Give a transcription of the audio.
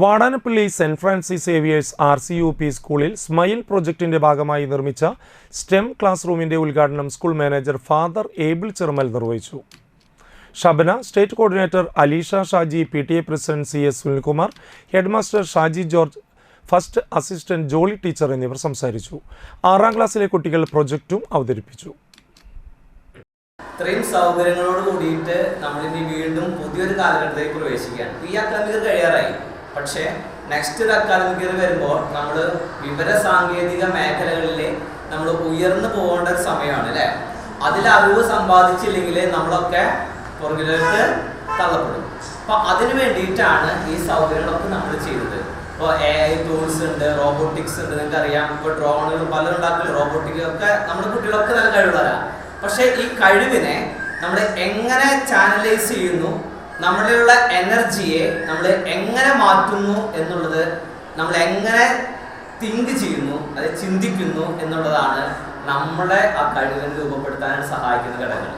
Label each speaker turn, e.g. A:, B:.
A: Vadanappally Saint Francis Xavier's R C U P സ്കൂളിൽ smile പ്രൊജക്ടിന്റെ ഭാഗമായി നിർമ്മിച്ച സ്റ്റെം ക്ലാസ് റൂമിന്റെ ഉദ്ഘാടനം school manager father Abel Cherumal നിർവഹിച്ചു. Shabana state coordinator Aleesha Shaji P T A president C S Sunilkumar headmaster Shaji George first assistant Jolly teacher എന്നിവർ സംസാരിച്ചു. ആറാം ക്ലാസ്സിലെ കുട്ടികൾ പ്രൊജക്റ്റും അവതരിപ്പിച്ചു.
B: ഇത്രയും സൗകര്യങ്ങളോട് കൂടിയിട്ട് നമ്മളിനി വീണ്ടും പുതിയൊരു കാലഘട്ടത്തിലേക്ക് പ്രവേശിക്കുകയാണ്. ഈ അക്കാദമിക് ഇയർ കഴിയാറായി. പക്ഷേ നെക്സ്റ്റ് ഒരു അക്കാദമിക് ഇയർ വരുമ്പോൾ നമ്മൾ വിവര സാങ്കേതിക മേഖലകളിലെ നമ്മൾ ഉയർന്നു പോകേണ്ട ഒരു സമയമാണ് അല്ലേ? അതിൽ അറിവ് സമ്പാദിച്ചില്ലെങ്കിൽ നമ്മളൊക്കെ പുറകിലോട്ട് തള്ളപ്പെടും. അപ്പൊ അതിനു വേണ്ടിയിട്ടാണ് ഈ സൗകര്യങ്ങളൊക്കെ നമ്മൾ ചെയ്തത് ഇപ്പോൾ എ ഐ ടൂൾസ് ഉണ്ട് റോബോട്ടിക്സ് ഉണ്ട് നിങ്ങൾക്ക് അറിയാം ഇപ്പോൾ ഡ്രോണുകൾ പലരും ഉണ്ടാക്കുന്ന റോബോട്ടിക് ഒക്കെ നമ്മുടെ കുട്ടികളൊക്കെ നല്ല കഴിവുള്ളതാണ് പക്ഷേ ഈ കഴിവിനെ നമ്മൾ എങ്ങനെ ചാനലൈസ് ചെയ്യുന്നു? നമ്മളിലുള്ള എനർജിയെ നമ്മൾ എങ്ങനെ മാറ്റുന്നു എന്നുള്ളത് നമ്മൾ എങ്ങനെ തിങ്ക് ചെയ്യുന്നു അത് ചിന്തിക്കുന്നു എന്നുള്ളതാണ് നമ്മളെ ആ കഴിവിനെ രൂപപ്പെടുത്താൻ സഹായിക്കുന്ന ഘടകങ്ങൾ.